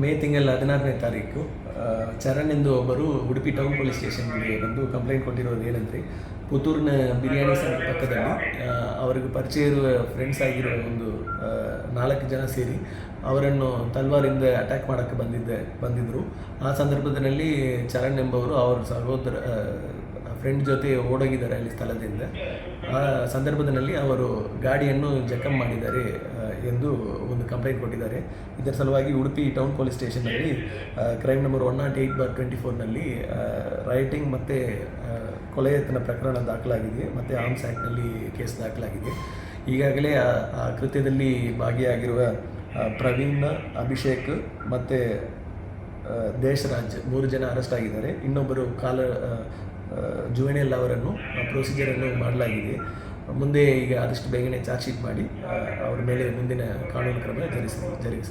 ಮೇ ತಿಂಗಳ ಹದಿನಾರನೇ ತಾರೀಕು ಚರಣ್ ಎಂದು ಒಬ್ಬರು ಉಡುಪಿ ಟೌನ್ ಪೊಲೀಸ್ ಸ್ಟೇಷನ್ಗೆ ಬಂದು ಕಂಪ್ಲೇಂಟ್ ಕೊಟ್ಟಿರೋದು ಏನಂದರೆ, ಪುತ್ತೂರಿನ ಬಿರಿಯಾನಿ ಪಕ್ಕದಲ್ಲಿ ಅವರಿಗೆ ಪರಿಚಯ ಇರುವ ಫ್ರೆಂಡ್ಸ್ ಆಗಿರೋ ಒಂದು ನಾಲ್ಕು ಜನ ಸೇರಿ ಅವರನ್ನು ತಲ್ವಾರಿಂದ ಅಟ್ಯಾಕ್ ಮಾಡೋಕ್ಕೆ ಬಂದಿದ್ದೆ ಬಂದಿದ್ದರು ಆ ಸಂದರ್ಭದಲ್ಲಿ ಚರಣ್ ಎಂಬವರು ಅವರ ಸಹೋದರ ಫ್ರೆಂಡ್ ಜೊತೆ ಓಡೋಗಿದ್ದಾರೆ ಅಲ್ಲಿ ಸ್ಥಳದಿಂದ. ಆ ಸಂದರ್ಭದಲ್ಲಿ ಅವರು ಗಾಡಿಯನ್ನು ಜಖಂ ಮಾಡಿದ್ದಾರೆ ಎಂದು ಒಂದು ಕಂಪ್ಲೇಂಟ್ ಕೊಟ್ಟಿದ್ದಾರೆ. ಇದರ ಸಲುವಾಗಿ Udupi town police ಸ್ಟೇಷನ್ನಲ್ಲಿ crime number one not eight bar twenty ಫೋರ್ನಲ್ಲಿ rioting ಮತ್ತು ಕೊಲೆ ಯತ್ನ ಪ್ರಕರಣ ದಾಖಲಾಗಿದೆ, ಮತ್ತು ಆರ್ಮ್ಸ್ ಆ್ಯಕ್ಟ್ನಲ್ಲಿ ಕೇಸ್ ದಾಖಲಾಗಿದೆ. ಈಗಾಗಲೇ, ಆ ಕೃತ್ಯದಲ್ಲಿ ಭಾಗಿಯಾಗಿರುವ ಪ್ರವೀಣ್, ಅಭಿಷೇಕ್ ಮತ್ತು ದೇಶರಾಜ್ ಮೂರು ಜನ ಅರೆಸ್ಟ್ ಆಗಿದ್ದಾರೆ. ಇನ್ನೊಬ್ಬರು ಕಾಲ ಜುವೆನೆಲ್ ಅವರನ್ನು ಪ್ರೊಸೀಜರನ್ನು ಮಾಡಲಾಗಿದೆ. ಮುಂದೆ ಈಗ ಆದಷ್ಟು ಬೇಗನೆ ಚಾರ್ಜ್ ಶೀಟ್ ಮಾಡಿ ಅವರ ಮೇಲೆ ಮುಂದಿನ ಕಾನೂನು ಕ್ರಮ ಜರುಗಿಸ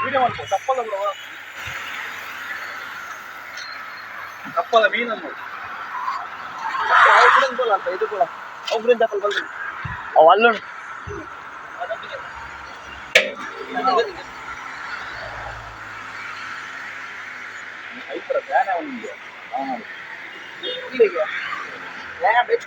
ಮಾಡ್ಕೊಂಡಲ್ಲ ವಿಡಿಯೋ ಮಾಡ್ಕೊ ತಪ್ಪಲ್ಲ ಬಿಡ ತಪ್ಪಲ್ಲ ಮೀನನ್ನು ಅಂತ ಇದು ಕೂಡ ಅವ್ರಿಂದ ತಪ್ಪಲ್ ಬಂದು ಅವು ಅಲ್ಲೂ ಐಪರ ಬ್ಯಾನ್ ಅವನಿಗೆ ಅವನು ಇಲ್ಲಿಗೆ ಬೇಕು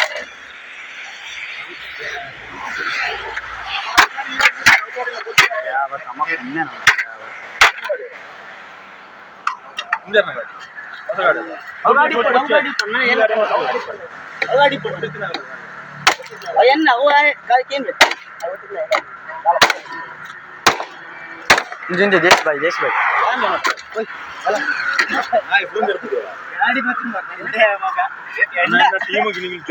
ಗಾಡಿ ಹೊಸ ಗಾಡಿ ಇಂಜಿನ್ ದೇಶ್ ಬಾಯ್ ದೇಶ್ ಬಾಯ್ ಗಾಡಿ ಬಂದಿರ್ಬೋದು ಟೀಮಿಗೆ ನಿಮಗೆ